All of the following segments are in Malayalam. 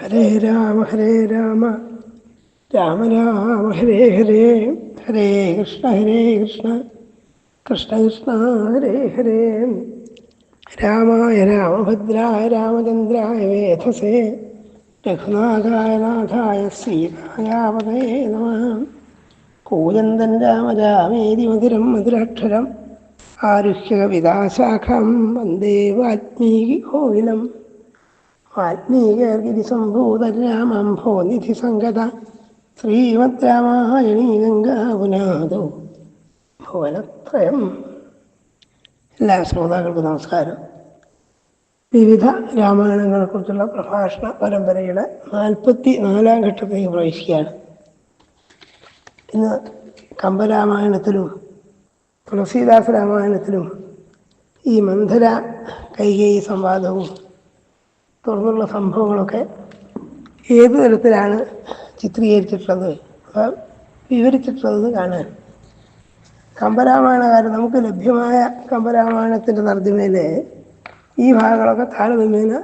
ഹരേ രാമ ഹരേ രാമ. രാമ രാമ ഹരേ ഹരേ. ഹരേ കൃഷ്ണ ഹരേ കൃഷ്ണ. കൃഷ്ണ കൃഷ്ണ ഹരേ ഹരേ. രാമായ രാമഭദ്രായ രാമചന്ദ്രായ വേധസേ. രഘുനാഥായ നാഥായ സീതായാവതേ നമ. കൂജന്തൻ രാമ രാമേതി മധുരം മധുരാക്ഷരം. ആരുഹ്യ കവിതാശാഖം വന്ദേ വാൽമീകി കോവിലം വാൽമീകി സംഭൂതരാമം ഭോനിധി സംഗത ശ്രീമത് രാമായണീ ഗംഗാപുനാദോ ഭുവനത്രയം. എല്ലാ ശ്രോതാക്കൾക്കും നമസ്കാരം. വിവിധ രാമായണങ്ങളെക്കുറിച്ചുള്ള പ്രഭാഷണ പരമ്പരയുടെ നാൽപ്പത്തി നാലാം ഘട്ടത്തിലേക്ക് പ്രവേശിക്കുകയാണ്. ഇന്ന് കമ്പരാമായണത്തിലും തുളസീദാസ രാമായണത്തിലും ഈ മന്ധര കൈകേയി സംവാദവും തുടർന്നുള്ള സംഭവങ്ങളൊക്കെ ഏത് തരത്തിലാണ് ചിത്രീകരിച്ചിട്ടുള്ളത്? വിവരിച്ചിട്ടുള്ളത് കാണാൻ. കമ്പരാമായണകാരൻ നമുക്ക് ലഭ്യമായ കമ്പരാമായണത്തിന്റെ തർജമയിലെ ഈ ഭാഗങ്ങളൊക്കെ താരതമ്യേന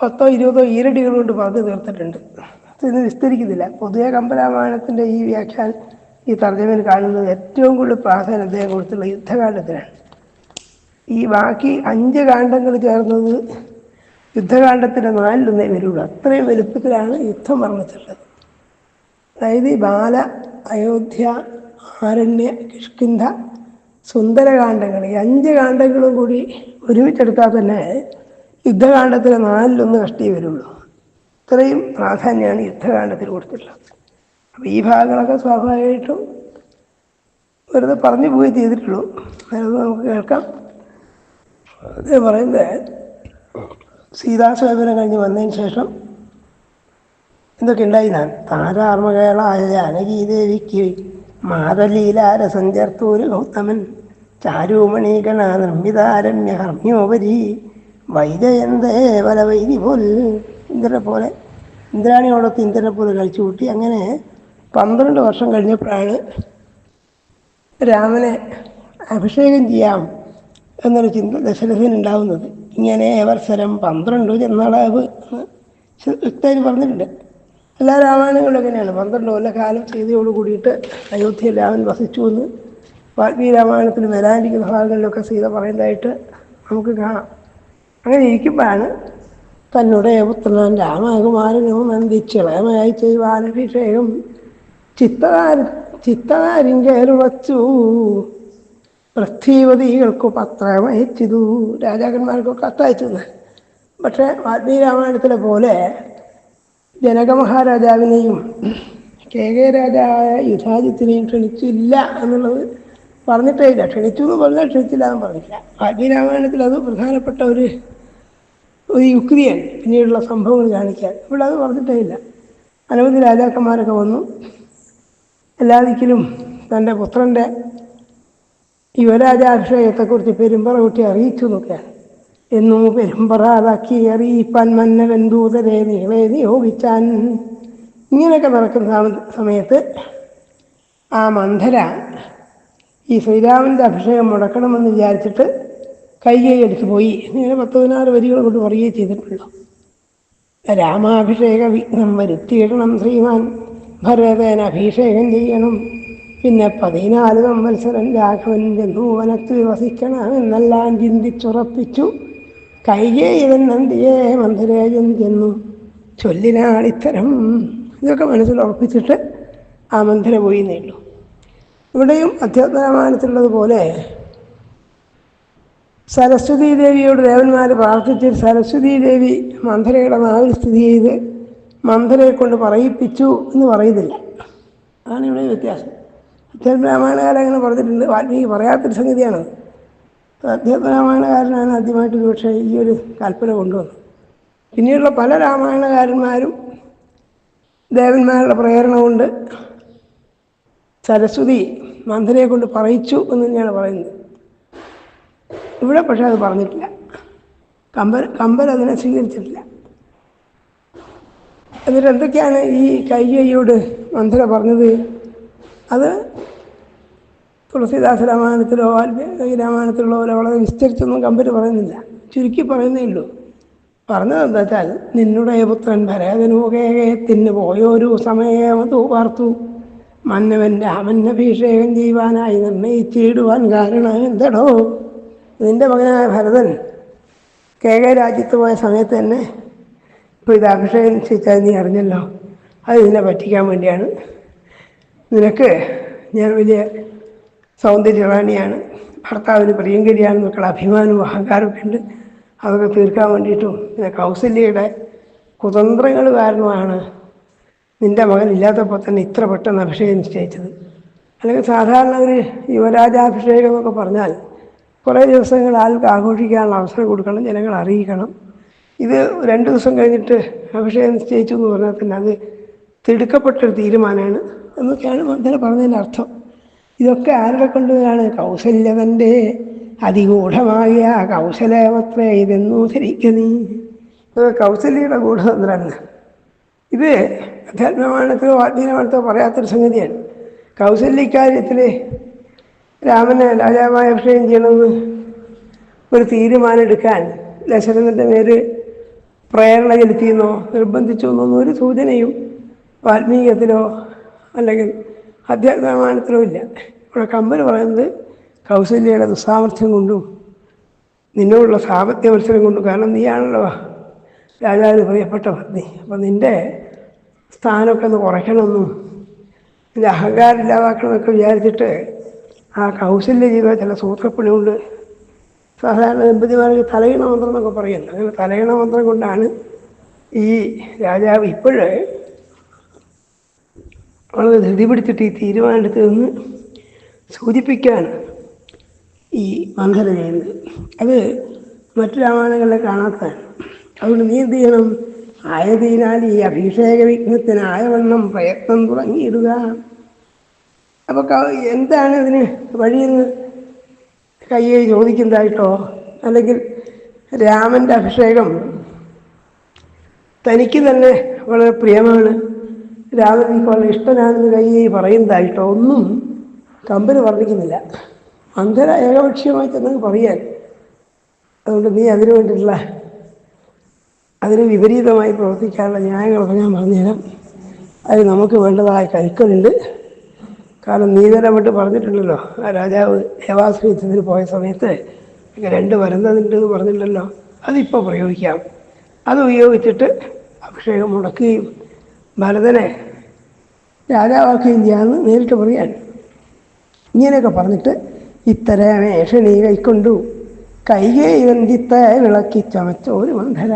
പത്തോ ഇരുപതോ ഈരടികൾ കൊണ്ട് പറഞ്ഞു തീർത്തിട്ടുണ്ട്. ഇത് വിസ്തരിക്കുന്നില്ല. പൊതുവെ കമ്പരാമായണത്തിന്റെ ഈ വ്യാഖ്യാനം ഈ തർജമയിൽ കാണുന്നത് ഏറ്റവും കൂടുതൽ പ്രാധാന്യം അദ്ദേഹം കൊടുത്തുള്ള യുദ്ധകാണ്ഡത്തിനാണ് ഈ ബാക്കി അഞ്ച് കാണ്ഡങ്ങൾ ചേർന്നത് യുദ്ധകാണ്ഡത്തിന്റെ നാലിലൊന്നേ വരുള്ളൂ. അത്രയും വലുപ്പത്തിലാണ് യുദ്ധം വർണിച്ചിട്ടുള്ളത് അതായത് ബാല അയോധ്യ ആരണ്യ കിഷ്കിന്ധ സുന്ദരകാന്ഡങ്ങൾ ഈ അഞ്ച് കാണ്ഡങ്ങളും കൂടി ഒരുമിച്ചെടുത്താൽ തന്നെ യുദ്ധകാണ്ഡത്തിലെ നാലിലൊന്ന് കഷ്ടിയേ വരുള്ളൂ. ഇത്രയും പ്രാധാന്യമാണ് യുദ്ധകാണ്ഡത്തിൽ കൊടുത്തിട്ടുള്ളത്. അപ്പോൾ ഈ ഭാഗങ്ങളൊക്കെ സ്വാഭാവികമായിട്ടും വെറുതെ പറഞ്ഞു പോയി ചെയ്തിട്ടുള്ളൂ. അതൊന്ന് നമുക്ക് കേൾക്കാം. അത് പറയുന്നത് സീതാസ്വയപനം കഴിഞ്ഞ് വന്നതിന് ശേഷം എന്തൊക്കെ ഉണ്ടായി? ഞാൻ താരാർമകളായ ജാനകീദേവിക്ക് മാതലീലാര ചേർത്തൂര് ഗൗതമൻ ചാരുമണീകണ നിർമ്മിതാരമ്യ ഹർമ്യോപരി വൈജയന്തേ വല വൈദി പോൽ ഇന്ദ്രനെ പോലെ ഇന്ദ്രാണിയോടൊത്ത് ഇന്ദ്രനെ പോലെ കഴിച്ചു കൂട്ടി. അങ്ങനെ പന്ത്രണ്ട് വർഷം കഴിഞ്ഞപ്പോഴാണ് രാമനെ അഭിഷേകം ചെയ്യാം എന്നൊരു ചിന്ത ദശരഥനുണ്ടാവുന്നത് ഇങ്ങനെ ഏവർസരം പന്ത്രണ്ട് ചെന്നളവ് വ്യക്തമായി പറഞ്ഞിട്ടുണ്ട്. എല്ലാ രാമായണങ്ങളും എങ്ങനെയാണ് പന്ത്രണ്ട് കാലം ചെയ്തയോട് കൂടിയിട്ട് അയോധ്യയിൽ രാമൻ വസിച്ചു എന്ന് വാൽമീകി രാമായണത്തിൽ വരാനിരിക്കുന്ന ഭാഗങ്ങളിലൊക്കെ സീത പറയുന്നതായിട്ട് നമുക്ക് കാണാം. അങ്ങനെ ഇരിക്കുമ്പോഴാണ് തന്നോട് പുത്രനാൻ രാമകുമാരനും നന്ദിച്ചിളയമായി ചെയ്യുവാനഭിഷേകം ചിത്തകാരിന്റെ ചിത്തകാരിങ്കേറുവച്ചു പൃഥ്വീപതികൾക്ക് പത്രമയച്ചിതു. രാജാക്കന്മാർക്കൊക്കെ കത്തയച്ചു പക്ഷേ വാൽമീകി രാമായണത്തിലെ പോലെ ജനക മഹാരാജാവിനെയും കെ കെ രാജാവായ യുധാജിത്തിനെയും ക്ഷണിച്ചില്ല എന്നുള്ളത് പറഞ്ഞിട്ടേ ഇല്ല. ക്ഷണിച്ചു എന്ന് പറഞ്ഞാൽ ക്ഷണിച്ചില്ല എന്ന് പറഞ്ഞില്ല. വാൽമീകി രാമായണത്തിൽ അത് പ്രധാനപ്പെട്ട ഒരു ഒരു യുക്തിയാണ്. പിന്നീടുള്ള സംഭവങ്ങൾ കാണിക്കാൻ. ഇവിടെ അത് പറഞ്ഞിട്ടേ ഇല്ല. അനവധി രാജാക്കന്മാരൊക്കെ വന്നു. എല്ലാ ദിക്കിലും തന്റെ പുത്രന്റെ യുവരാജാഭിഷേകത്തെക്കുറിച്ച് പെരുമ്പറ കുട്ടി അറിയിച്ചു നോക്കുകയാണ് എന്നു പെരുമ്പറാതാക്കി അറിയിപ്പാൻ മന്നവൻ ദൂതരെ നീളെ നിയോഗിച്ചാൻ. ഇങ്ങനെയൊക്കെ നടക്കുന്ന സമയത്ത് ആ മന്ധര ഈ ശ്രീരാമന്റെ അഭിഷേകം മുടക്കണമെന്ന് വിചാരിച്ചിട്ട് കൈകൈ എടുത്തു പോയി. ഇങ്ങനെ പത്ത് പതിനാറ് വരികൾ കൊണ്ട് പറയുകയും ചെയ്തിട്ടുള്ളൂ. രാമാഭിഷേക വിഘ്നം വരുത്തിയിടണം ശ്രീമാൻ. ഭരതൻ അഭിഷേകം ചെയ്യണം. പിന്നെ പതിനാല് സംവത്സരം രാഘവൻ ജന്മൂവനത്തിൽ വസിക്കണം എന്നെല്ലാം ചിന്തിച്ചുറപ്പിച്ചു. കൈകേയവൻ നന്ദിയെ മന്ദരേജൻ ചെന്നു ചൊല്ലിനാളിത്തരം ഇതൊക്കെ മനസ്സിൽ ഉറപ്പിച്ചിട്ട് ആ മന്ദിരം പോയി നീണ്ടു. ഇവിടെയും അധ്യാത്മരാമായണത്തിലുള്ളതുപോലെ സരസ്വതീ ദേവിയോട് ദേവന്മാർ പ്രാർത്ഥിച്ച് സരസ്വതീ ദേവി മന്ധരയുടെ നാവിൽ സ്ഥിതി ചെയ്ത് മന്ധരയെ കൊണ്ട് പറയിപ്പിച്ചു എന്ന് പറയുന്നില്ല. അതാണ് ഇവിടെ വ്യത്യാസം. അധ്യാത്മരാമായണകാരൻ അങ്ങനെ പറഞ്ഞിട്ടുണ്ട് വാൽമീകി പറയാത്തൊരു സംഗതിയാണ്. രാമായണകാരനാണ് ആദ്യമായിട്ട് പക്ഷേ ഈ ഒരു കൽപ്പന കൊണ്ടുവന്നത്. പിന്നീടുള്ള പല രാമായണകാരന്മാരും ദേവന്മാരുടെ പ്രേരണ കൊണ്ട് സരസ്വതി മന്ധനയെ കൊണ്ട് പറയിച്ചു എന്ന് തന്നെയാണ് പറയുന്നത്. ഇവിടെ പക്ഷേ അത് പറഞ്ഞിട്ടില്ല. കമ്പൻ കമ്പൻ അതിനെ സ്വീകരിച്ചിട്ടില്ല. എന്നിട്ട് എന്തൊക്കെയാണ് ഈ കൈകൈയോട് മന്ധര പറഞ്ഞത്? അത് തുളസീദാസ് രാമായണത്തിലോ വാൽമീകി രാമായണത്തിലോ വളരെ വിസ്തരിച്ചൊന്നും കമ്പനി പറയുന്നില്ല. ചുരുക്കി പറയുന്നേ ഉള്ളൂ. പറഞ്ഞത് എന്താ വെച്ചാൽ നിന്നുടെ പുത്രൻ ഭരതനുകേയത്തിന് പോയൊരു സമയമതു പാർത്തു. മന്നവന്റെ അമന്നഭിഷേകം ചെയ്യുവാനായി നിർണയിച്ചിടുവാൻ കാരണം എന്തടോ? നിന്റെ മകനായ ഭരതൻ കേക രാജ്യത്ത് പോയ സമയത്ത് തന്നെ ഇപ്പോൾ ഇത് അഭിഷേകം ചെയ്താൽ നീ അറിഞ്ഞല്ലോ. അത് ഇതിനെ പറ്റിക്കാൻ വേണ്ടിയാണ് നിനക്ക് ഞാൻ വലിയ സൗന്ദര്യവാണിയാണ് ഭർത്താവിന് പ്രിയങ്കരിയാണ് പ്രിയങ്കരിയാണെന്നൊക്കെയുള്ള അഭിമാനവും അഹങ്കാരമൊക്കെ ഉണ്ട്. അതൊക്കെ തീർക്കാൻ വേണ്ടിയിട്ടും പിന്നെ കൗസല്യയുടെ കുതന്ത്രങ്ങൾ കാരണമാണ് നിന്റെ മകൻ ഇല്ലാത്തപ്പോൾ തന്നെ ഇത്ര പെട്ടെന്ന് അഭിഷേകം നിശ്ചയിച്ചത്. അല്ലെങ്കിൽ സാധാരണ ഒരു യുവരാജാഭിഷേകം എന്നൊക്കെ പറഞ്ഞാൽ കുറേ ദിവസങ്ങൾ ആൾക്ക് ആഘോഷിക്കാനുള്ള അവസരം കൊടുക്കണം ജനങ്ങൾ അറിയിക്കണം. ഇത് രണ്ട് ദിവസം കഴിഞ്ഞിട്ട് അഭിഷേകം നിശ്ചയിച്ചു എന്ന് പറഞ്ഞാൽ തന്നെ അത് തിടുക്കപ്പെട്ടൊരു തീരുമാനമാണ് എന്നൊക്കെയാണ് മന്ദന പറഞ്ഞതിന്റെ അർത്ഥം. ഇതൊക്കെ ആരുടെ കൊണ്ടുവരാണ് കൗസല്യവന്റെ അതിഗൂഢമായ കൗശലമത്രേ ഇതെന്നു ധരിക്കുന്നീ ഇത് കൗസല്യയുടെ ഇത് അധ്യാത്മമാണത്തോ ആത്മീയമാനത്തോ പറയാത്തൊരു സംഗതിയാണ്. കൗസല്യക്കാര്യത്തിൽ രാമനെ രാജാവായ അഭിഷേകം ചെയ്യണമെന്ന് ഒരു തീരുമാനം എടുക്കാൻ ദശരഥന്റെ പേര് പ്രേരണ ചെലുത്തിയെന്നോ നിർബന്ധിച്ചോ എന്നൊന്നും ഒരു സൂചനയും വാൽമീകത്തിലോ അല്ലെങ്കിൽ അധ്യാത്മമാനത്തിലോ ഇല്ല. ഇവിടെ കമ്പൽ പറയുന്നത് കൗസല്യയുടെ ദുസ്സാമർഥ്യം കൊണ്ടും നിന്നോടുള്ള സാമ്പത്തിക മത്സരം കൊണ്ടും കാരണം നീയാണല്ലോ രാജാവിന് പ്രിയപ്പെട്ട പത്നി. അപ്പം നിന്റെ സ്ഥാനമൊക്കെ ഒന്ന് കുറയ്ക്കണമെന്നും നിന്റെ അഹങ്കാരം ഇല്ലാതാക്കണമെന്നൊക്കെ വിചാരിച്ചിട്ട് ആ കൗശല്യ ചെയ്ത ചില സൂത്രപ്പണി കൊണ്ട് സാധാരണ ദമ്പതിമാർക്ക് തലയിണ മന്ത്രം എന്നൊക്കെ പറയുന്നു അങ്ങനെ തലയിണ മന്ത്രം കൊണ്ടാണ് ഈ രാജാവ് ഇപ്പോഴേ വളരെ ധൃതി പിടിച്ചിട്ട് ഈ നിന്ന് സൂചിപ്പിക്കാൻ ഈ മന്ധന ചെയ്യുന്നത് അത് മറ്റു രാമായണങ്ങളിലെ കാണാത്തതാണ്. അതുകൊണ്ട് നീ എന്ത് ചെയ്യണം? ആയതിനാൽ ഈ അഭിഷേക വിഘ്നത്തിനായവണ്ണം പ്രയത്നം തുടങ്ങിയിടുക. അപ്പോൾ എന്താണ് ഇതിന് വഴിയെന്ന് കയ്യെ ചോദിക്കുന്നതായിട്ടോ? അല്ലെങ്കിൽ രാമന്റെ അഭിഷേകം തനിക്ക് തന്നെ വളരെ പ്രിയമാണ്? രാമൻ എനിക്ക് വളരെ ഇഷ്ടനാണെന്ന് കൈ പറയുന്നതായിട്ടോ ഒന്നും കമ്പനി വർണിക്കുന്നില്ല. അന്ധര ഏകപക്ഷീയമായി തന്നെ പറയാൻ. അതുകൊണ്ട് നീ അതിനു വേണ്ടിയിട്ടുള്ള അതിന് വിപരീതമായി പ്രവർത്തിക്കാനുള്ള ന്യായങ്ങളൊക്കെ ഞാൻ പറഞ്ഞുതരാം. അത് നമുക്ക് വേണ്ടതായ കരുക്കളുണ്ട്. കാരണം നീതരമിട്ട് പറഞ്ഞിട്ടുണ്ടല്ലോ. ആ രാജാവ് ദേവാശ്രയത്തിന് പോയ സമയത്ത് രണ്ട് വരുന്നതുണ്ടെന്ന് പറഞ്ഞിട്ടുണ്ടല്ലോ. അതിപ്പോൾ പ്രയോഗിക്കാം. അത് ഉപയോഗിച്ചിട്ട് അഭിഷേകം മുടക്കുകയും ഭരതനെ രാജാവാക്കുകയും ഇന്ത്യയെന്ന് നേരിട്ട് പറയാൻ. ഇങ്ങനെയൊക്കെ പറഞ്ഞിട്ട് ഇത്തരമേഷണി കൈക്കൊണ്ടു. കൈകേ വന്ദിത്ത വിളക്കി ചമച്ചോരു മന്ധര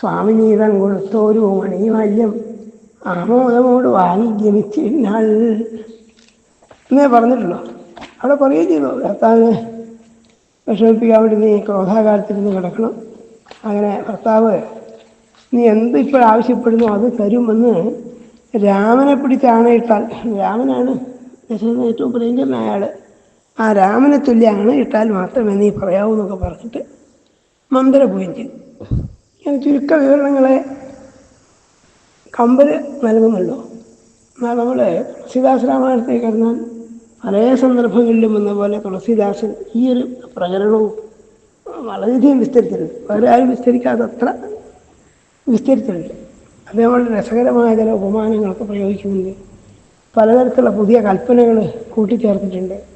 സ്വാമിനീതം കൊടുത്തോരു മണിമാല്യം ആമോദമോട് വാങ്ങി ഗമിച്ചിരുന്നാൾ എന്നേ പറഞ്ഞിട്ടുള്ളൂ അവിടെ പറയുകയും ചെയ്തു. ഭർത്താവിനെ വിഷമിപ്പിക്കാൻ വേണ്ടി നീ ക്രോധാകാലത്തിരുന്ന് കിടക്കണം. അങ്ങനെ ഭർത്താവ് നീ എന്ത് ഇപ്പോഴാവശ്യപ്പെടുന്നു അത് തരുമെന്ന് രാമനെ പിടിച്ച് ആണയിട്ടാൽ രാമനാണ് ദശരഥൻ ഏറ്റവും പ്രിയങ്കരനായ ആൾ ആ രാമനെ തുല്യ ആണയിട്ടാൽ മാത്രമേ നീ പറയാവൂ എന്നൊക്കെ പറഞ്ഞിട്ട് മന്ദര പോവുകയും ചെയ്തു. ഞാൻ ചുരുക്ക വിവരണങ്ങളെ കമ്പൽ നൽകുന്നുള്ളൂ. എന്നാൽ നമ്മൾ തുളസിദാസ് രാമായണത്തെ അറിഞ്ഞാൽ പല സന്ദർഭങ്ങളിലും എന്ന പോലെ തുളസിദാസൻ ഈ ഒരു പ്രകരണവും വളരെയധികം വിസ്തരിച്ചിട്ടുണ്ട്. വേറെ ആരും വിസ്തരിക്കാത്തത്ര വിസ്തരിച്ചിട്ടുണ്ട്. അതേ വളരെ രസകരമായ ചില ഉപമാനങ്ങളൊക്കെ പ്രയോഗിക്കുന്നുണ്ട്. പലതരത്തിലുള്ള പുതിയ കൽപ്പനകൾ കൂട്ടിച്ചേർത്തിട്ടുണ്ട്.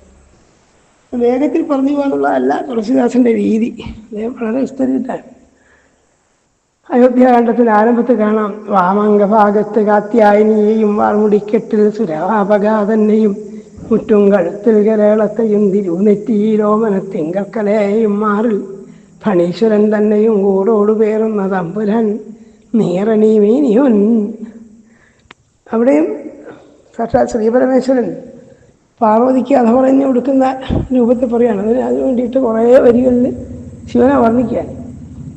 വേഗത്തിൽ പറഞ്ഞു പോകാനുള്ളതല്ല തുളസിദാസന്റെ രീതി. അദ്ദേഹം വളരെ വിസ്തരിച്ചിട്ടാണ്. അയോധ്യാകാന്ഡത്തിൽ ആരംഭത്തിൽ കാണാം. വാമംഗഭാഗത്ത് കാത്യായനിയെയും വാൾമുടിക്കെട്ടിൽ സുരാപകാതന്നെയും മുറ്റും കഴുത്തിൽ കരളത്തെയും തിരുനെറ്റിയിലോമനത്തിങ്കൽക്കലയെയും മാറിൽ ഫണീശ്വരൻ തന്നെയും കൂടോട് പേറുന്ന തമ്പുരാൻ നീറണി അവിടെയും സാക്ഷാത് ശ്രീപരമേശ്വരൻ പാർവതിക്ക് അഥ പറഞ്ഞു കൊടുക്കുന്ന രൂപത്തിൽ പറയുകയാണ്. അതിന് അതിന് വേണ്ടിയിട്ട് കുറേ വരികളിൽ ശിവനെ വർണിക്കാൻ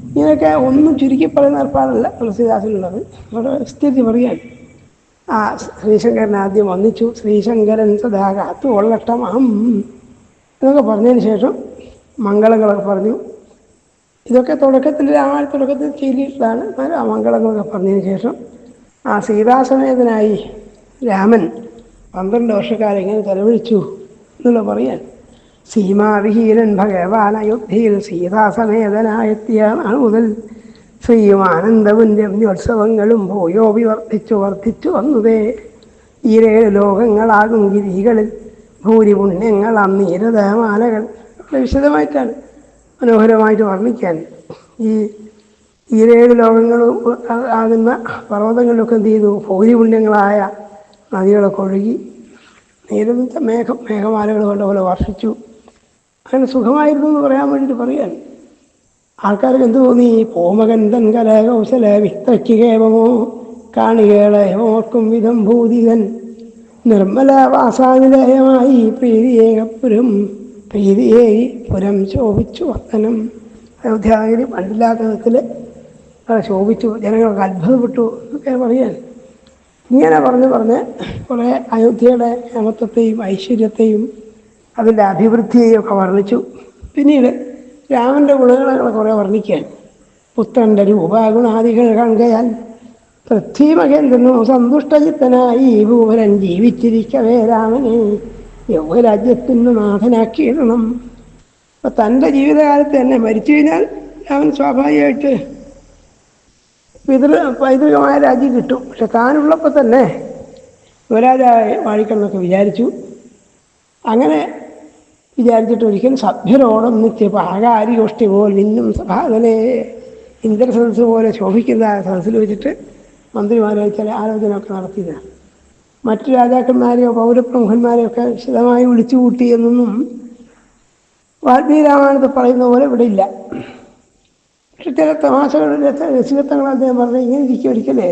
ഇങ്ങനെയൊക്കെ ഒന്നും ചുരുക്കി പറയുന്ന ഏർപ്പാടല്ല തുളസിദാസിനുള്ളത്. അവിടെ സ്ഥിതി പറയാൻ ആ ശ്രീശങ്കരൻ ആദ്യം വന്നിച്ചു. ശ്രീശങ്കരൻ സദാ കാത്തു കൊള്ളട്ടമാം എന്നൊക്കെ പറഞ്ഞതിന് ശേഷം മംഗളങ്ങളൊക്കെ പറഞ്ഞു. ഇതൊക്കെ തുടക്കത്തിൽ രാമായണ തുടക്കത്തിൽ ചെയ്തിട്ടുള്ളതാണ് എന്നാലും ആ മംഗളങ്ങളൊക്കെ പറഞ്ഞതിന് ശേഷം ആ സീതാസമേതനായി രാമൻ പന്ത്രണ്ട് വർഷക്കാലം എങ്ങനെ ചെലവഴിച്ചു എന്നുള്ള പറയാൻ. സീമാവിഹീനൻ ഭഗവാൻ അയോധ്യയിൽ സീതാസമേതനായെത്തിയ മുതൽ ശ്രീയും ഉത്സവങ്ങളും ഭൂയോ വിവർദ്ധിച്ചു വർദ്ധിച്ചു വന്നതേ. ഈരേഴ് ലോകങ്ങളാകും ഗിരികളിൽ ഭൂരി അന്നീരതമാലകൾ നീരതമാലകൾ വിശദമായിട്ടാണ്. മനോഹരമായിട്ട് വർണിക്കാൻ ഈ ഈരേഴ് ലോകങ്ങളും ആകുന്ന പർവതങ്ങളിലൊക്കെ എന്ത് ചെയ്തു? ഭൂരി പുണ്യങ്ങളായ നദികളൊക്കെ ഒഴുകി നീരന്ത മേഘം മേഘമാലകൾ കണ്ട പോലെ വർഷിച്ചു. അങ്ങനെ സുഖമായിരുന്നു എന്ന് പറയാൻ വേണ്ടിയിട്ട് പറയാൻ. ആൾക്കാർക്ക് എന്ത് തോന്നി? പോമകന്തൻ കലകൗശല വിത്തയ്ക്ക് കേവമോ കാണികളെ ഓർക്കും വിധം ഭൂതികൻ നിർമ്മല വാസാനിലയമായി പ്രീതിയേകപുരം പ്രീതിയേ പുരം ശോഭിച്ചു വർത്തനം അയോധ്യാഗിരി പണ്ടില്ലാത്ത വിധത്തിൽ ശോഭിച്ചു. ജനങ്ങൾക്ക് അത്ഭുതപ്പെട്ടു എന്നൊക്കെ പറയാൻ ഇങ്ങനെ പറഞ്ഞ് പറഞ്ഞ് കുറേ അയോധ്യയുടെ അമത്വത്തെയും ഐശ്വര്യത്തെയും അതിന്റെ അഭിവൃദ്ധിയെയും ഒക്കെ വർണിച്ചു. പിന്നീട് രാമന്റെ ഗുണങ്ങളെ കുറേ വർണിക്കാൻ. പുത്രന്റെ രൂപഗുണാദികൾ പൃഥ്വി പൃഥ്വിമകേന്ദ്രനു സന്തുഷ്ടചിത്തനായി ഭൂവരൻ ജീവിച്ചിരിക്കവേ രാമനെ. യൗവരാജ്യത്തിന് നാഥനാക്കിയിടണം അപ്പം തന്റെ ജീവിതകാലത്ത് തന്നെ മരിച്ചു കഴിഞ്ഞാൽ അവൻ സ്വാഭാവികമായിട്ട് പിതൃ പൈതൃകമായ രാജ്യം കിട്ടും. പക്ഷെ താനുള്ളപ്പോൾ തന്നെ യുവരാജായി വാഴിക്കണമെന്നൊക്കെ വിചാരിച്ചു. അങ്ങനെ വിചാരിച്ചിട്ട് ഒരിക്കലും സഭ്യരോടും നിത്യ പാകാരിഗോഷ്ഠി പോലെ നിന്നും സഭാതനെ ഇന്ദ്രസദസ് പോലെ ശോഭിക്കുന്ന സദസ്സിൽ വെച്ചിട്ട് മന്ത്രിമാരെ ചില ആലോചനയൊക്കെ നടത്തിയതാണ്. മറ്റു രാജാക്കന്മാരെയോ പൗരപ്രമുഖന്മാരെയോ ഒക്കെ വിശദമായി വിളിച്ചു കൂട്ടി എന്നൊന്നും വാൽമീകി രാമായണത്തിൽ പറയുന്ന പോലെ ഇവിടെ ഇല്ല. പക്ഷെ ചില തമാശകളുടെ രസികത്വങ്ങൾ അദ്ദേഹം പറഞ്ഞു ഇങ്ങനെ ഇരിക്കും ഒരിക്കലേ.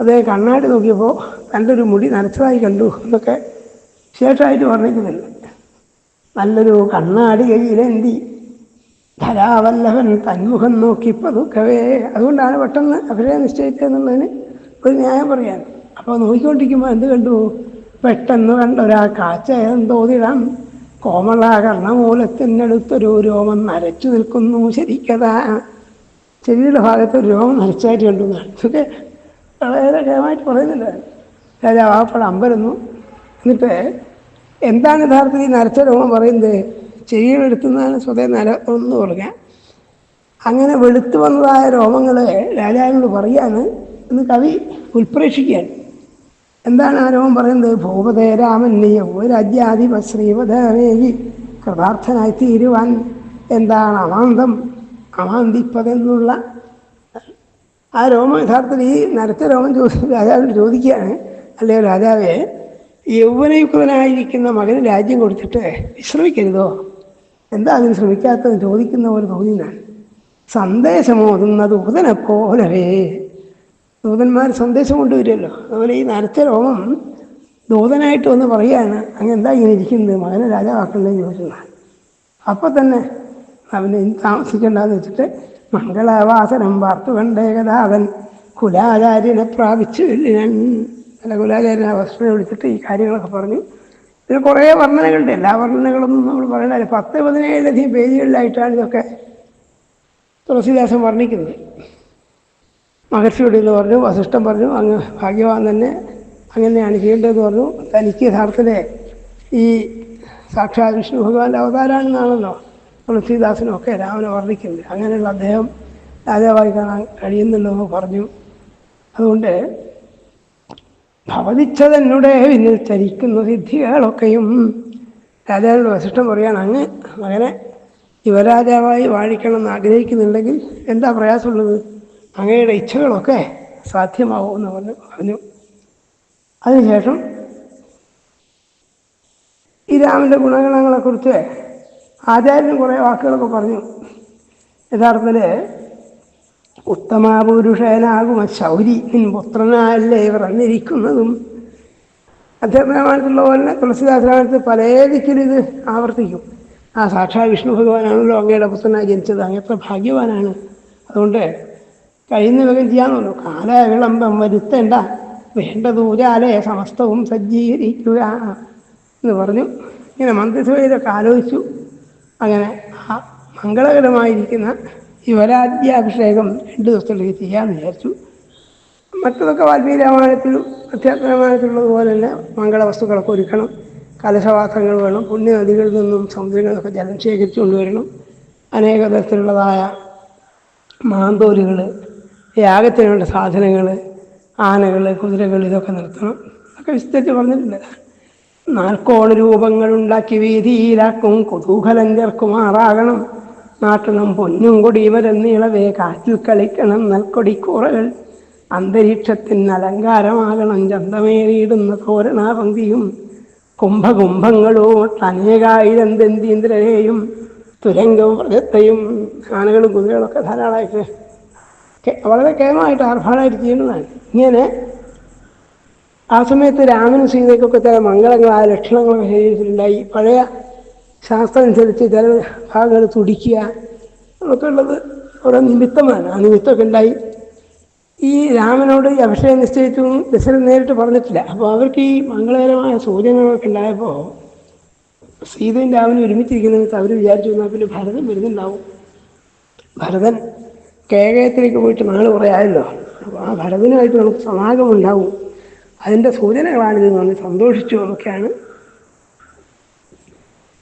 അദ്ദേഹം കണ്ണാടി നോക്കിയപ്പോൾ തന്റെ ഒരു മുടി നനച്ചതായി കണ്ടു എന്നൊക്കെ ശേഷമായിട്ട് പറഞ്ഞിരിക്കുന്നുണ്ട്. നല്ലൊരു കണ്ണാടി കയ്യിലെന്തി. ധരാവല്ലഭൻ തന്മുഖം നോക്കി പതുക്കവേ. അതുകൊണ്ടാണ് പെട്ടെന്ന് അഭിനയം നിശ്ചയിച്ചതെന്നുള്ളതിന് ഒരു ന്യായം പറയാൻ. അപ്പോൾ നോക്കിക്കൊണ്ടിരിക്കുമ്പോൾ എന്ത് കണ്ടു? പെട്ടെന്ന് കണ്ട ഒരാ കാച്ച തോതിടാം കോമള മൂലത്തിനടുത്തൊരു രോമം നരച്ചു നിൽക്കുന്നു. ശരിക്കതാ. ചെവിയുടെ ഭാഗത്ത് ഒരു രോമം നരച്ചായിട്ട് കണ്ടു. നടത്തൊക്കെ വളരെ കേമായിട്ട് പറയുന്നുണ്ട്. രാജാവ് അപ്പോൾ അമ്പരുന്നു. എന്നിട്ട് എന്താണ് യഥാർത്ഥത്തിൽ ഈ നരച്ച രോമം പറയുന്നത്? ചെവിയുടെ അടുത്തുനിന്നാണ് സ്വതേ നര എന്ന് പറഞ്ഞാൽ അങ്ങനെ വെളുത്തു വന്നതായ രോമങ്ങൾ രാജാവിനോട് പറയാണ് എന്ന് കവി ഉൽപ്രേക്ഷിക്കുകയാണ്. എന്താണ് ആ രോമം പറയുന്നത്? ഭൂപതേ രാമന്യോ രാജ്യാധിപ ശ്രീപദേവി കൃതാർത്ഥനായി തീരുവാൻ എന്താണ് അമാന്തം? അമാന്തിപ്പതെന്നുള്ള ആ രോമം യഥാർത്ഥത്തിൽ ഈ നരത്ത രോമം ചോദി രാജാവിനോട് ചോദിക്കുകയാണ്. അല്ലയോ രാജാവേ യൗവനയുക്തനായിരിക്കുന്ന മകന് രാജ്യം കൊടുത്തിട്ട് വിശ്രമിക്കരുതോ? എന്താ അതിന് ശ്രമിക്കാത്തത് ചോദിക്കുന്ന പോലെ തോന്നിയതാണ് സന്ദേശമോതുന്നത് ഉപതനെ പോലവേ ദൂതന്മാർ സന്ദേശം കൊണ്ടുവരുമല്ലോ. അതുപോലെ ഈ നരച്ച രോമം ദൂതനായിട്ട് വന്ന് പറയുകയാണ് അങ്ങ് എന്താ ഇങ്ങനെ ഇരിക്കുന്നത്? മകനെ രാജാവാക്കണ്ടെന്ന് ചോദിക്കുന്നത് അപ്പോൾ തന്നെ അവനെ താമസിക്കണ്ടെന്ന് വെച്ചിട്ട് മംഗളാവാസനം വാർത്തു കണ്ടേകഥാവൻ കുലാചാര്യനെ പ്രാപിച്ചു ഞാൻ അല്ല കുലാചാര്യനെ വസ്ത്രനെ വിളിച്ചിട്ട് ഈ കാര്യങ്ങളൊക്കെ പറഞ്ഞു. ഇതിൽ കുറേ വർണനകളുണ്ട്. എല്ലാ വർണനകളൊന്നും നമ്മൾ പറയണ്ടല്ലോ പത്ത് പതിനേഴിലധികം പേജുകളിലായിട്ടാണ് ഇതൊക്കെ തുളസിദാസൻ വർണിക്കുന്നത്. മഹർഷിയോട് എന്ന് പറഞ്ഞു വസിഷ്ഠം പറഞ്ഞു അങ്ങ് ഭാഗ്യവാൻ തന്നെ അങ്ങനെയാണ് ചെയ്യേണ്ടതെന്ന് പറഞ്ഞു. തനിക്ക് യഥാർത്ഥത്തിലെ ഈ സാക്ഷാത് വിഷ്ണു ഭഗവാന്റെ അവതാരാണെന്നാണല്ലോ തുളസീദാസനും ഒക്കെ രാമനെ വർണിക്കുന്നത്. അങ്ങനെയുള്ള അദ്ദേഹം രാജാവായി കാണാൻ കഴിയുന്നുള്ളൂ പറഞ്ഞു. അതുകൊണ്ട് ഭവതിച്ചതെന്നുടെ പിന്നിൽ ചരിക്കുന്ന സിദ്ധികളൊക്കെയും രാജാവിനോട് വസിഷ്ഠം പറയാണ് അങ്ങ് മകനെ യുവരാജാവായി വാഴിക്കണം എന്ന് ആഗ്രഹിക്കുന്നുണ്ടെങ്കിൽ എന്താ പ്രയാസമുള്ളത്? അങ്ങയുടെ ഇച്ഛകളൊക്കെ സാധ്യമാവുമെന്ന് പറഞ്ഞു പറഞ്ഞു. അതിനുശേഷം ഈ രാമന്റെ ഗുണഗണങ്ങളെക്കുറിച്ച് ആചാര്യൻ കുറേ വാക്കുകളൊക്കെ പറഞ്ഞു. യഥാർത്ഥത്തിൽ ഉത്തമാപുരുഷനാകും ശൗരി നിൻ പുത്രനല്ലേ പറഞ്ഞിരിക്കുന്നതും അധ്യാത്മരാമായണത്തിലുള്ള പോലെ തുളസിദാസരാമായണത്തിൽ പല ദിക്കിലും ഇത് ആവർത്തിക്കും. ആ സാക്ഷാ വിഷ്ണു ഭഗവാനാണല്ലോ അങ്ങയുടെ പുത്രനായി ജനിച്ചത് അങ്ങനത്തെ ഭാഗ്യവാനാണ്. അതുകൊണ്ട് കഴിയുന്ന വേഗം ചെയ്യാമെന്നല്ലോ കാലവിളംബം വരുത്തേണ്ട. വേണ്ട ദൂരാലെ സമസ്തവും സജ്ജീകരിക്കുക എന്ന് പറഞ്ഞു. ഇങ്ങനെ മന്ത്രിസഭ ഇതൊക്കെ ആലോചിച്ചു. അങ്ങനെ ആ മംഗളകരമായിരിക്കുന്ന യുവരാജ്യാഭിഷേകം രണ്ട് ദിവസത്തിലേക്ക് ചെയ്യാമെന്ന് വിചാരിച്ചു. മറ്റതൊക്കെ വാൽമീകി രാമായണത്തിലും അധ്യാത്മരാമായണത്തിലുള്ളതുപോലെ തന്നെ മംഗളവസ്തുക്കളൊക്കെ ഒരുക്കണം. കലശപാത്രങ്ങൾ വേണം. പുണ്യനദികളിൽ നിന്നും സമുദ്രങ്ങളിൽ നിന്നൊക്കെ ജലം ശേഖരിച്ചു കൊണ്ടുവരണം അനേക തരത്തിലുള്ളതായ മാന്തോലുകൾ യാഗത്തിനുള്ള സാധനങ്ങൾ ആനകൾ കുതിരകൾ ഇതൊക്കെ നിർത്തണം. ഒക്കെ വിസ്തരിച്ച് പറഞ്ഞിട്ടുണ്ട്. നാൽക്കോണ രൂപങ്ങളുണ്ടാക്കി വീതിയിലാക്കും കുതൂഹലം ചേർക്കുമാറാകണം. നാട്ടണം പൊന്നും കൊടിവരെന്നീളവേ കാറ്റിൽ കളിക്കണം നെൽക്കൊടിക്കൂറകൾ. അന്തരീക്ഷത്തിന് അലങ്കാരമാകണം ചന്തമേറിയിടുന്ന തോരണാപന്തിയും. കുംഭകുംഭങ്ങളോ അനേകായിരം ദന്തീന്ദ്രനെയും തുരങ്കവും വ്രതത്തെയും ആനകളും കുതിരകളൊക്കെ ധാരാളമായിട്ട് വളരെ കേമമായിട്ട് ആർഭാടായിട്ട് ചെയ്യുന്നതാണ്. ഇങ്ങനെ ആ സമയത്ത് രാമനും സീതയ്ക്കൊക്കെ ചില മംഗളങ്ങളായ ലക്ഷണങ്ങളൊക്കെ ശരീരത്തിലുണ്ടായി. പഴയ ശാസ്ത്രം അനുസരിച്ച് ചില ഭാഗങ്ങൾ തുടിക്കുക എന്നൊക്കെ ഉള്ളത് ഓരോ നിമിത്തമാണ്. ആ നിമിത്തമൊക്കെ ഉണ്ടായി. ഈ രാമനോട് ഈ അഭിഷേകം നിശ്ചയിച്ചു ദശരഥൻ നേരിട്ട് പറഞ്ഞിട്ടില്ല. അപ്പോൾ അവർക്ക് ഈ മംഗളകരമായ സൂചനകളൊക്കെ ഉണ്ടായപ്പോൾ സീതയും രാമനും ഒരുമിച്ചിരിക്കുന്ന അവർ വിചാരിച്ചു എന്നാൽ പിന്നെ ഭരതൻ വരുന്നുണ്ടാവും. ഭരതൻ കേകയത്തിലേക്ക് പോയിട്ട് നാൾ കുറേ ആയല്ലോ. അപ്പോൾ ആ ഭരതനുമായിട്ട് നമുക്ക് സമാഗമം ഉണ്ടാവും. അതിന്റെ സൂചനകളാണിത് എന്ന് പറഞ്ഞ് സന്തോഷിച്ചു എന്നൊക്കെയാണ്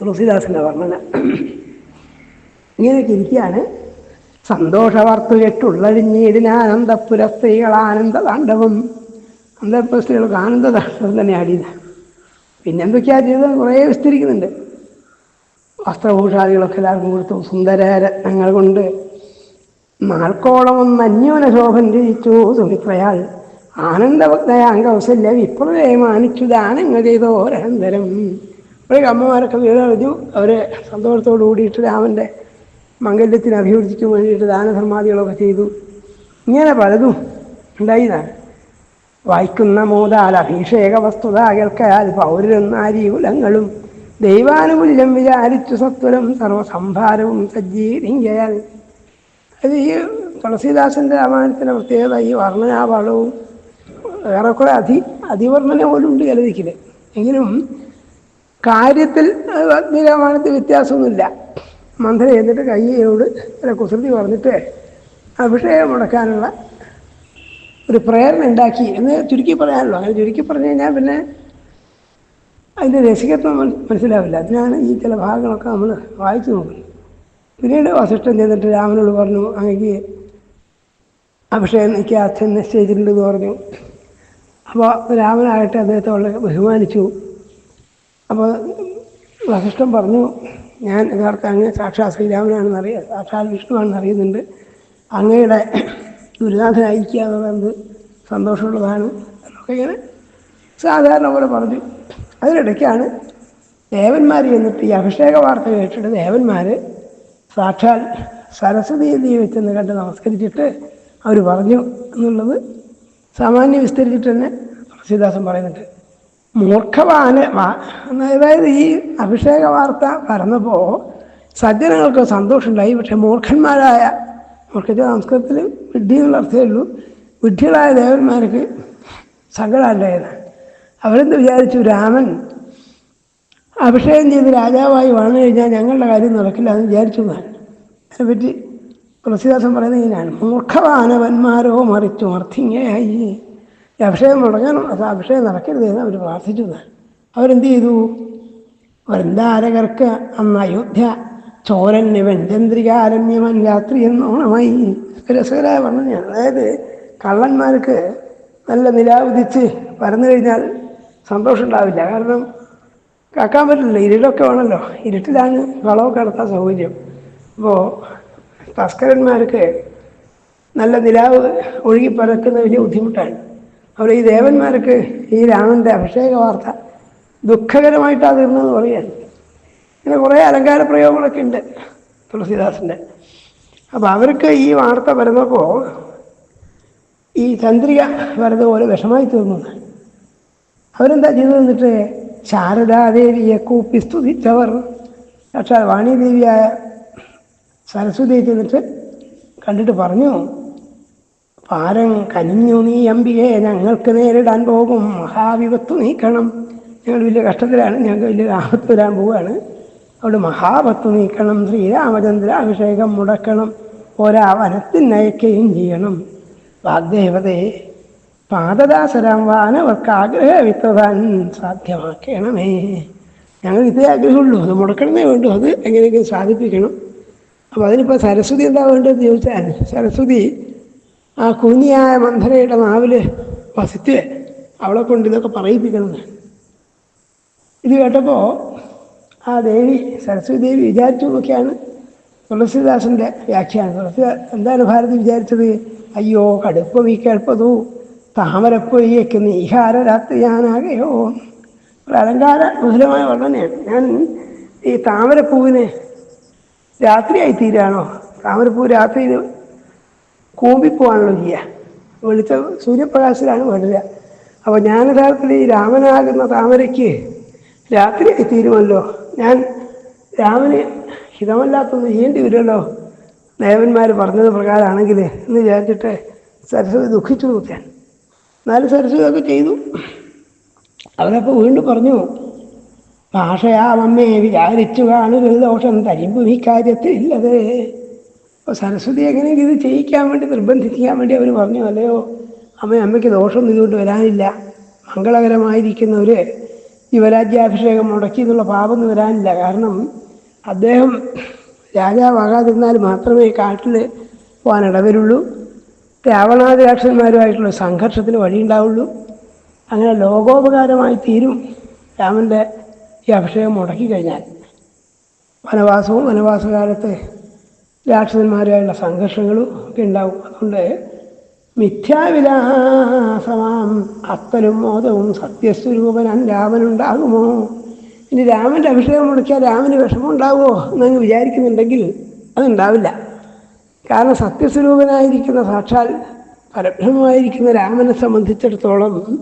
തുളസിദാസിന്റെ വർണന. ഇങ്ങനെയൊക്കെ ഇരിക്കുകയാണ്. സന്തോഷവർത്തു കെട്ടുള്ളഴിഞ്ഞിടിനാനന്ദപുര സ്ത്രീകൾ ആനന്ദ താണ്ഡവം അന്തപുര സ്ത്രീകൾക്ക് ആനന്ദ താണ്ഡവം തന്നെ ആടിയത്. പിന്നെന്തൊക്കെയാ ചെയ്തത് കുറേ വിസ്തരിക്കുന്നുണ്ട്. വസ്ത്രഭൂഷാദികളൊക്കെ എല്ലാവർക്കും കൊടുത്തു. സുന്ദര രത്നങ്ങൾ കൊണ്ട് നാൾക്കോളം ഒന്ന് അന്യോന ശോഭൻ രചിച്ചു തുണിക്കയാൾ ആനന്ദഭക്തയാൻ കൗസല്യ വിപ്രയെ മാനിച്ചു ദാനങ്ങൾ ചെയ്തോരനന്തരം ഒരു അമ്മമാരൊക്കെ വീടറിഞ്ഞു അവരെ സന്തോഷത്തോടു കൂടിയിട്ട് രാമന്റെ മംഗല്യത്തിന് അഭിവൃദ്ധിക്ക് വേണ്ടിയിട്ട് ദാനധർമാദികളൊക്കെ ചെയ്തു. ഇങ്ങനെ പലതും ഉണ്ടായതാണ് വായിക്കുന്ന മോതാൽ അഭിഷേക വസ്തുത കേൾക്കയാൽ പൗരരും നാരീകുലങ്ങളും ദൈവാനുകൂല്യം വിചാരിച്ചു സത്വരം സർവസംഭാരവും സജ്ജീകരിക്കയാൽ. അത് ഈ തുളസീദാസന്റെ രാമായണത്തിന്റെ പ്രത്യേകത ഈ വർണനാപാഠവും ഏറെക്കുറെ അധി അതിവർണന പോലും ഉണ്ട് ചിലതിക്കിൽ എങ്കിലും കാര്യത്തിൽ അഗ്നിരാമായണത്തിൽ വ്യത്യാസമൊന്നുമില്ല. മന്ത്രി എന്നിട്ട് കയ്യോട് ചില കുസൃതി പറഞ്ഞിട്ട് അഭിഷേകം മുടക്കാനുള്ള ഒരു പ്രേരണ ഉണ്ടാക്കി എന്ന് ചുരുക്കി പറയാനുള്ളൂ. അങ്ങനെ ചുരുക്കി പറഞ്ഞു കഴിഞ്ഞാൽ പിന്നെ അതിന്റെ രസികത്വം മനസ്സിലാവില്ല. അതിനാണ് ഈ ചില ഭാഗങ്ങളൊക്കെ നമ്മൾ വായിച്ചു നോക്കുന്നത്. പിന്നീട് വസിഷ്ഠൻ ചെന്നിട്ട് രാമനോട് പറഞ്ഞു അങ്ങക്ക് അഭിഷേകം എനിക്ക് അച്ഛൻ നിശ്ചയിച്ചിട്ടുണ്ടെന്ന് പറഞ്ഞു. അപ്പോൾ രാമനാകട്ടെ അദ്ദേഹത്തെ വളരെ ബഹുമാനിച്ചു. അപ്പോൾ വസിഷ്ഠൻ പറഞ്ഞു ഞാൻ യഥാർത്ഥ അങ്ങ് സാക്ഷാ ശ്രീരാമനാണെന്ന് അറിയാം സാക്ഷാത് വിഷ്ണുവാണെന്ന് അറിയുന്നുണ്ട് അങ്ങയുടെ ഗുരുനാഥനായിരിക്കുക എന്നുള്ളത് സന്തോഷമുള്ളതാണ് എന്നൊക്കെ ഇങ്ങനെ സാധാരണ പോലെ പറഞ്ഞു. അതിനിടയ്ക്കാണ് ദേവന്മാർ ചെന്നിട്ട് ഈ അഭിഷേക വാർത്ത കേട്ടിട്ട് ദേവന്മാർ സാക്ഷാൽ സരസ്വതി ദേവി വെച്ചെന്ന് കണ്ട് നമസ്കരിച്ചിട്ട് അവർ പറഞ്ഞു എന്നുള്ളത് സാമാന്യം വിസ്തരിച്ചിട്ട് തന്നെ തുളസീദാസൻ പറയുന്നുണ്ട്. മൂർഖവാന അതായത് ഈ അഭിഷേക വാർത്ത പരന്നപ്പോൾ സജ്ജനങ്ങൾക്ക് സന്തോഷമുണ്ടായി. പക്ഷെ മൂർഖന്മാരായ മൂർഖത്തെ സംസ്കൃതത്തിൽ വിഡ്ഢി എന്നുള്ള അർത്ഥമേ ഉള്ളൂ. വിഡ്ഢികളായ ദേവന്മാർക്ക് സങ്കടമുണ്ടായത് അവരെന്ത് വിചാരിച്ചു? രാമൻ അഭിഷേകം ചെയ്ത് രാജാവായി വന്നു കഴിഞ്ഞാൽ ഞങ്ങളുടെ കാര്യം നടക്കില്ല എന്ന് വിചാരിച്ചു എന്നാണ് അതിനെപ്പറ്റി തുളസിദാസൻ പറയുന്നത് ഇങ്ങനെയാണ്. മൂർഖവാനവന്മാരോ മറിച്ചു മർത്തിങ്ങയായി. അഭിഷേകം മുടങ്ങണം അത് അഭിഷേകം നടക്കരുത് എന്ന് അവർ പ്രാർത്ഥിച്ചു എന്നാണ് അവരെന്ത് ചെയ്തു? വൃന്ദാരകർക്ക് അന്ന് അയോധ്യ? ചോരന്യവൻ വെഞ്ചന്ദ്രികാരണ്യമൻ രാത്രി എന്നോണമായി. രസകരമായ വർണനയാണ് അതായത് കള്ളന്മാർക്ക് നല്ല നിലാവുദിച്ച് പരന്നു കഴിഞ്ഞാൽ സന്തോഷം ഉണ്ടാവില്ല കാരണം കാക്കാൻ പറ്റില്ല ഇരുട്ടൊക്കെ വേണമല്ലോ. ഇരുട്ടിലാണ് വളമൊക്കെ നടത്താൻ സൗകര്യം. അപ്പോൾ തസ്കരന്മാർക്ക് നല്ല നിലാവ് ഒഴുകി പരക്കുന്ന വലിയ ബുദ്ധിമുട്ടാണ്. അവിടെ ഈ ദേവന്മാർക്ക് ഈ രാമന്റെ അഭിഷേക വാർത്ത ദുഃഖകരമായിട്ടാണ് തീർന്നതെന്ന് പറയാൻ. ഇങ്ങനെ കുറേ അലങ്കാര പ്രയോഗങ്ങളൊക്കെ ഉണ്ട് തുളസീദാസിന്റെ അപ്പോൾ അവർക്ക് ഈ വാർത്ത വരുന്നപ്പോൾ ഈ ചന്ദ്രിക വരുന്നതുപോലെ വിഷമായി തീർന്നു. അവരെന്താ ചെയ്തു എന്നിട്ട് ശാരദാദേവിയെ കൂപ്പി സ്തുതിച്ചവർ. സാക്ഷാൽ വാണിദേവിയായ സരസ്വതി ചെന്നിട്ട് കണ്ടിട്ട് പറഞ്ഞു പാരം കനിഞ്ഞു നീ അമ്പിയെ ഞങ്ങൾക്ക് നേരിടാൻ പോകും. മഹാവിപത്ത് നീക്കണം. ഞങ്ങൾ വലിയ കഷ്ടത്തിലാണ് ഞങ്ങൾക്ക് വലിയ ആപത്ത് വരാൻ പോവുകയാണ്. അവിടെ മഹാപത്ത് നീക്കണം. ശ്രീരാമചന്ദ്ര അഭിഷേകം മുടക്കണം. ഒരാ വനത്തിനയക്കുകയും ചെയ്യണം. വാഗ്ദേവതയെ പാദദാസരാം വാനവർക്ക് ആഗ്രഹവിത്തതാൻ സാധ്യമാക്കണമേ. ഞങ്ങൾ ഇതേ ആഗ്രഹമുള്ളൂ. അത് മുടക്കണമേ വേണ്ടു. അത് എങ്ങനെയെങ്കിലും സാധിപ്പിക്കണം. അപ്പോൾ അതിനിപ്പോൾ സരസ്വതി എന്താ വേണ്ടതെന്ന് ചോദിച്ചാൽ സരസ്വതി ആ കുഞ്ഞിയായ മന്ധരയുടെ നാവിൽ വസിച്ച് അവളെ കൊണ്ട് ഇതൊക്കെ പറയിപ്പിക്കുന്നത് ഇത് കേട്ടപ്പോൾ ആ ദേവി സരസ്വതി ദേവി വിചാരിച്ചു നോക്കിയാണ് തുളസിദാസന്റെ വ്യാഖ്യാനം. തുളസി എന്താണ് ഭാരതി വിചാരിച്ചത്? അയ്യോ കടുപ്പം ഈ കേൾപ്പതു. താമരപ്പൊയ്യക്ക് നീഹാര രാത്രി ഞാനാകെയോ? ഒരു അലങ്കാര മധുരമായ വർണനയാണ് ഞാൻ ഈ താമരപ്പൂവിന് രാത്രിയായി തീരാണോ? താമരപ്പൂ രാത്രിയിൽ കൂമ്പിപ്പോവാണല്ലോ ചെയ്യുക വെളിച്ച സൂര്യപ്രകാശത്തിലാണ് വളരുക അപ്പോൾ ഞാൻ യഥാർത്ഥത്തിൽ ഈ രാമനാകുന്ന താമരയ്ക്ക് രാത്രിയായി തീരുമല്ലോ. ഞാൻ രാമന് ഹിതമല്ലാത്തൊന്നും ചെയ്യേണ്ടി വരുമല്ലോ. ദേവന്മാർ പറഞ്ഞത് പ്രകാരമാണെങ്കിൽ എന്ന് വിചാരിച്ചിട്ട് സരസ്വതി ദുഃഖിച്ചു നോക്കാൻ എന്നാലും സരസ്വതൊക്കെ ചെയ്തു. അവരപ്പോൾ വീണ്ടും പറഞ്ഞു ഭാഷയാമമ്മേ വിചാരിച്ചു കാണുക ദോഷം തരിമ്പും കാര്യത്തിൽ ഇല്ലത് അപ്പോൾ സരസ്വതി എങ്ങനെയെങ്കിലും ഇത് ചെയ്യിക്കാൻ വേണ്ടി നിർബന്ധിക്കാൻ വേണ്ടി അവർ പറഞ്ഞു അല്ലയോ അമ്മ അമ്മയ്ക്ക് ദോഷമൊന്നും ഇതുകൊണ്ട് വരാനില്ല. മംഗളകരമായിരിക്കുന്ന ഒരു യുവരാജ്യാഭിഷേകം മുടക്കി എന്നുള്ള പാപമൊന്നും വരാനില്ല. കാരണം അദ്ദേഹം രാജാവാകാതിരുന്നാൽ മാത്രമേ കാട്ടിൽ പോകാൻ ഇടവരുള്ളൂ. രാവണാദി രാക്ഷസന്മാരുമായിട്ടുള്ള സംഘർഷത്തിന് വഴിയുണ്ടാവുള്ളൂ. അങ്ങനെ ലോകോപകാരമായി തീരും രാമന്റെ ഈ അഭിഷേകം മുടക്കി കഴിഞ്ഞാൽ. വനവാസവും വനവാസകാലത്ത് രാക്ഷസന്മാരുമായുള്ള സംഘർഷങ്ങളും ഒക്കെ ഉണ്ടാവും. അതുകൊണ്ട് മിഥ്യാവിലാസമാം അത്തലും മോദവും സത്യസ്വരൂപനാൻ രാമനുണ്ടാകുമോ? ഇനി രാമന്റെ അഭിഷേകം മുടക്കിയാൽ രാമന് വിഷമം ഉണ്ടാവുമോ എന്നങ്ങ് വിചാരിക്കുന്നുണ്ടെങ്കിൽ അതുണ്ടാവില്ല. കാരണം സത്യസ്വരൂപനായിരിക്കുന്ന സാക്ഷാൽ പരബ്രഹ്മമായിരിക്കുന്ന രാമനെ സംബന്ധിച്ചിടത്തോളം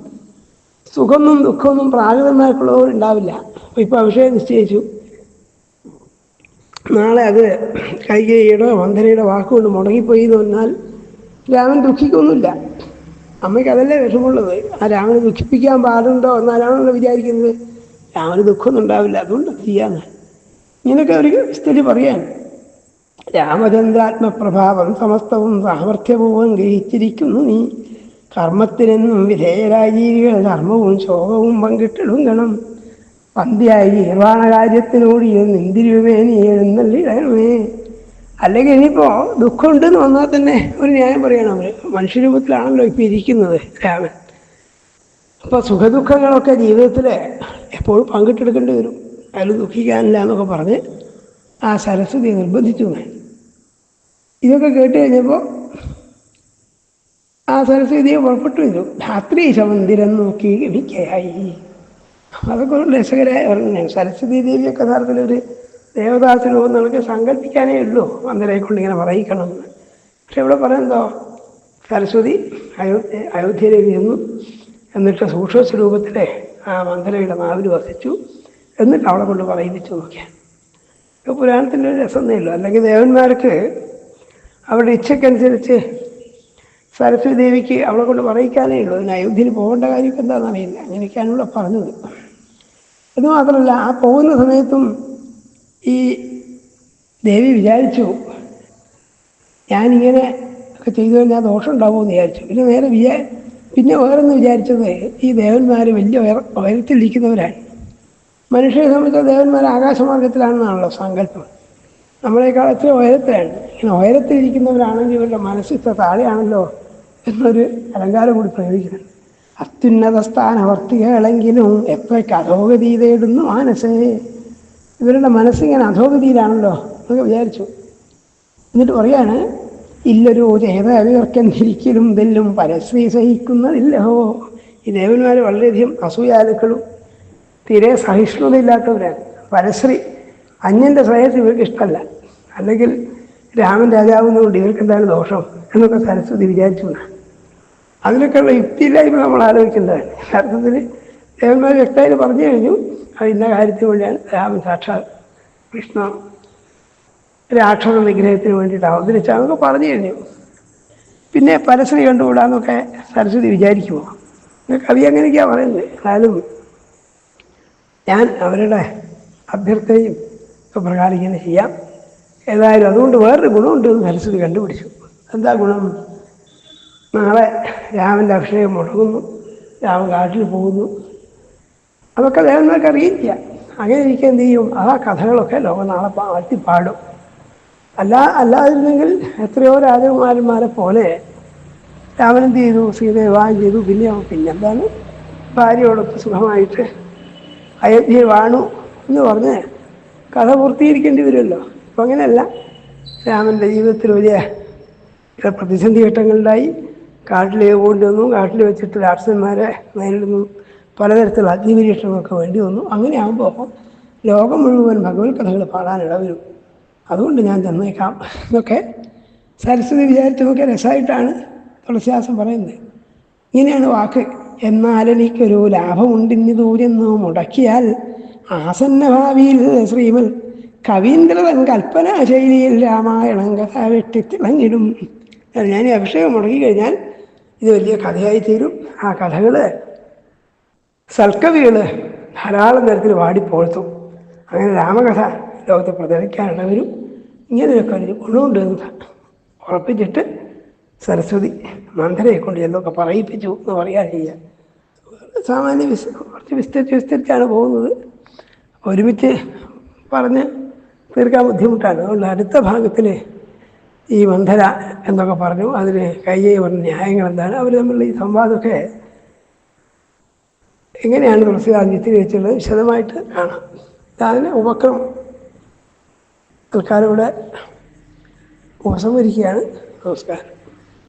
സുഖമൊന്നും ദുഃഖമൊന്നും പ്രാകൃതമായിട്ടുള്ളവർ ഉണ്ടാവില്ല. അപ്പോൾ ഇപ്പോൾ അഭിഷേകം നിശ്ചയിച്ചു. നാളെ അത് കൈകയുടെ മന്ധരയുടെ വാക്കുകൊണ്ട് മുടങ്ങിപ്പോയി എന്ന് പറഞ്ഞാൽ രാമൻ ദുഃഖിക്കൊന്നുമില്ല. അമ്മയ്ക്ക് അതല്ലേ വിഷമമുള്ളത്? ആ രാമനെ ദുഃഖിപ്പിക്കാൻ പാടുണ്ടോ എന്നാലാണല്ലോ വിചാരിക്കുന്നത്. രാമന് ദുഃഖമൊന്നും ഉണ്ടാവില്ല. അതുകൊണ്ട് ചെയ്യാന്ന്. ഇങ്ങനെയൊക്കെ ഒരു സ്ഥിതി പറയാൻ. രാമചന്ദ്രാത്മപ്രഭാവം സമസ്തവും സാമർഥ്യപൂർവം ഗ്രഹിച്ചിരിക്കുന്നു നീ. കർമ്മത്തിനെന്നും വിധേയരായ ധർമ്മവും ശോകവും പങ്കിട്ടിടുങ്ങണം പന്തിയായി നിർവാണ കാര്യത്തിനോട് നിന്തിരുമേ നീ എഴുന്നള്ളിടണമേ അല്ലെങ്കിൽ ഇനിയിപ്പോൾ ദുഃഖമുണ്ടെന്ന് വന്നാൽ തന്നെ ഒരു ന്യായം പറയണം. അവർ മനുഷ്യരൂപത്തിലാണല്ലോ ഇപ്പോൾ ഇരിക്കുന്നത് രാമൻ. അപ്പോൾ സുഖദുഃഖങ്ങളൊക്കെ ജീവിതത്തിൽ എപ്പോഴും പങ്കിട്ടെടുക്കേണ്ടി വരും. അതിൽ ദുഃഖിക്കാനില്ല എന്നൊക്കെ പറഞ്ഞ് ആ സരസ്വതിയെ നിർബന്ധിച്ചു. ഇതൊക്കെ കേട്ട് കഴിഞ്ഞപ്പോൾ ആ സരസ്വതിയെ പുറപ്പെട്ടു വരും രാത്രി ശമന്തിരം നോക്കി ഗമിക്കയായി അതൊക്കെ ഒരു രസകരമായ പറഞ്ഞു സരസ്വതി ദേവിയൊക്കെ യഥാർത്ഥത്തിലൊരു ദേവദാസരൂപം നമുക്ക് സങ്കല്പിക്കാനേ ഉള്ളൂ. അന്തരായിക്കൊണ്ട് കൊണ്ട് ഇങ്ങനെ പറയിക്കണം എന്ന്. പക്ഷെ ഇവിടെ പറയുന്നതോ സരസ്വതി അയോധ്യ അയോധ്യയിലേക്ക് ചെന്നു. എന്നിട്ട് സൂക്ഷ്മ സ്വരൂപത്തിലെ ആ മന്ദരയുടെ നാവിൽ വസിച്ചു. എന്നിട്ട് അവളെ കൊണ്ട് പറയിപ്പിച്ചു നോക്കിയാൽ. പുരാണത്തിന്റെ രസമേ ഉള്ളൂ. അല്ലെങ്കിൽ ദേവന്മാർക്ക് അവരുടെ ഇച്ഛക്കനുസരിച്ച് സരസ്വതി ദേവിക്ക് അവളെ കൊണ്ട് പറയിക്കാനേ ഉള്ളൂ. അതിന് അയോധ്യയിൽ പോകേണ്ട കാര്യമൊക്കെ എന്താണെന്ന് അറിയില്ല. അങ്ങനെയൊക്കെയാണ് ഇവിടെ പറഞ്ഞത്. അത് മാത്രമല്ല ആ പോകുന്ന സമയത്തും ഈ ദേവി വിചാരിച്ചു ഞാനിങ്ങനെ ഒക്കെ ചെയ്തു കഴിഞ്ഞാൽ ദോഷം ഉണ്ടാവുമെന്ന് വിചാരിച്ചു. പിന്നെ നേരെ വിചാ പിന്നെ വേറൊന്ന് വിചാരിച്ചത് ഈ ദേവന്മാർ വലിയ ഉയർ ഉയരത്തിലിരിക്കുന്നവരാണ്. മനുഷ്യരെ സംബന്ധിച്ച ദേവന്മാർ ആകാശമാർഗത്തിലാണെന്നാണല്ലോ സങ്കല്പം. നമ്മളെക്കാൾ എത്ര ഉയരത്തിലാണ്. ഇങ്ങനെ ഉയരത്തിലിരിക്കുന്നവരാണെങ്കിൽ ഇവരുടെ മനസ്സിത്ര താഴെയാണല്ലോ എന്നൊരു അലങ്കാരം കൂടി പ്രയോഗിക്കുന്നുണ്ട് അത്യുന്നത സ്ഥാനവർത്തികളെങ്കിലും എത്രയ്ക്ക് അധോഗതി തേടുന്നു മനസ്സേ ഇവരുടെ മനസ്സിങ്ങനെ അധോഗതിയിലാണല്ലോ എന്നൊക്കെ വിചാരിച്ചു. എന്നിട്ട് പറയാണ് ഇല്ലൊരു ചേതവിവർക്കെന്തിരിക്കലും ഇതെല്ലും പരശ്രീ സഹിക്കുന്നതില്ലഹോ. ഈ ദേവന്മാർ വളരെയധികം അസൂയാലുക്കളും തീരെ സഹിഷ്ണുതയില്ലാത്തവരാണ് പരശ്രീ അന്യന്റെ ശ്രേയസ് ഇവർക്ക് ഇഷ്ടമല്ല. അല്ലെങ്കിൽ രാമൻ രാജാവുന്നതുകൊണ്ട് ഇവർക്ക് എന്താണ് ദോഷം എന്നൊക്കെ സരസ്വതി വിചാരിച്ചു അതിനൊക്കെയുള്ള യുക്തിയില്ലായ്മ നമ്മൾ ആലോചിക്കേണ്ടതാണ്. അർത്ഥത്തിൽ ദേവന്മാർ വ്യക്തമായിട്ട് പറഞ്ഞു കഴിഞ്ഞു അത് ഇന്ന കാര്യത്തിന് വേണ്ടിയാണ് രാമൻ സാക്ഷാ കൃഷ്ണ രാക്ഷസ നിഗ്രഹത്തിന് വേണ്ടിയിട്ട് അവതരിച്ചാന്നൊക്കെ പറഞ്ഞു കഴിഞ്ഞു. പിന്നെ പരസ്യം കണ്ടുകൂടാന്നൊക്കെ സരസ്വതി വിചാരിക്കുമോ? കവി അങ്ങനെയൊക്കെയാണ് പറയുന്നത്. എന്നാലും ഞാൻ അവരുടെ അഭ്യർത്ഥനയും ഒക്കെ പ്രകാരം ഇങ്ങനെ ചെയ്യാം. ഏതായാലും അതുകൊണ്ട് വേറൊരു ഗുണമുണ്ട് എന്ന് സരസ്വതി കണ്ടുപിടിച്ചു. എന്താ ഗുണം? നാളെ രാമന്റെ അഭിഷേകം മുടങ്ങുന്നു. രാമൻ കാട്ടിൽ പോകുന്നു. അതൊക്കെ ദേവന്മാർക്ക് അറിയില്ല അങ്ങനെ ഇരിക്കുക എന്ത് ചെയ്യും? ആ കഥകളൊക്കെ ലോകം നാളെ പാട്ടി പാടും അല്ല അല്ലാതിരുന്നെങ്കിൽ എത്രയോ രാജകുമാരന്മാരെ പോലെ രാമൻ എന്ത് ചെയ്തു? സീതയെ വിവാഹം ചെയ്തു. പിന്നെ പിന്നെന്താണ്? ഭാര്യയോടൊപ്പം സുഖമായിട്ട് അയോധ്യയിൽ വാണു എന്ന് പറഞ്ഞ് കഥ പൂർത്തീകരിക്കേണ്ടി വരുമല്ലോ. അപ്പം അങ്ങനെയല്ല. രാമന്റെ ജീവിതത്തിൽ വലിയ പ്രതിസന്ധി ഘട്ടങ്ങളുണ്ടായി. കാട്ടിൽ പോകേണ്ടി വന്നു. കാട്ടിൽ വെച്ചിട്ട് രാക്ഷസന്മാരെ നേരിടുന്നു. പലതരത്തിലുള്ള അഗ്നിപരീക്ഷണങ്ങളൊക്കെ വേണ്ടി വന്നു. അങ്ങനെയാകുമ്പോൾ ലോകം മുഴുവൻ ഭഗവത് കഥകൾ പാടാനിട വരും അതുകൊണ്ട് ഞാൻ തന്നേക്കാം. എന്നൊക്കെ സരസ്വതി വിചാരിച്ചതൊക്കെ രസമായിട്ടാണ് തുളസിദാസം പറയുന്നത്. ഇങ്ങനെയാണ് വാക്ക്. എന്നാൽ എനിക്കൊരു ലാഭമുണ്ടിന്ന് ദൂരെന്ന് മുടക്കിയാൽ ആസന്ന ഭാവിയിൽ ശ്രീമൽ കവീന്ദ്രതൻ കൽപ്പനാ ശൈലിയിൽ രാമായണം കഥ വെട്ടിത്തിളങ്ങിടും. ഞാൻ ഈ അഭിഷേകം മുടക്കി കഴിഞ്ഞാൽ ഇത് വലിയ കഥയായി തീരും. ആ കഥകൾ സൽക്കവികൾ ധാരാളം തരത്തിൽ വാടിപ്പോഴ്ത്തും. അങ്ങനെ രാമകഥ ലോകത്ത് പ്രചരിക്കാനുള്ളവരും ഇങ്ങനെയൊക്കെ ഒരു ഗുണമുണ്ട് എന്ന് ഉറപ്പിച്ചിട്ട് സരസ്വതി മന്ദരയെ കൊണ്ട് എന്തൊക്കെ പറയിപ്പിച്ചു എന്ന് പറയാൻ ചെയ്യുക സാമാന്യ വിസ് കുറച്ച് വിസ്തരിച്ച് വിസ്തരിച്ചാണ് പോകുന്നത്. ഒരുമിച്ച് പറഞ്ഞ് തീർക്കാൻ ബുദ്ധിമുട്ടാണ്. അതുകൊണ്ട് അടുത്ത ഭാഗത്തിൽ ഈ മന്ധര എന്നൊക്കെ പറഞ്ഞു. അതിന് കയ്യേ പറഞ്ഞ ന്യായങ്ങൾ എന്താണ് അവർ തമ്മിലുള്ള ഈ സംവാദമൊക്കെ എങ്ങനെയാണ് തുളസിദാസ് ചിത്രീകരിച്ചുള്ളത് വിശദമായിട്ട് കാണാം. അതിന് ഉപക്രം തൽക്കാലം ഇവിടെ ഉപസംഹരിക്കുകയാണ്. നമസ്കാരം.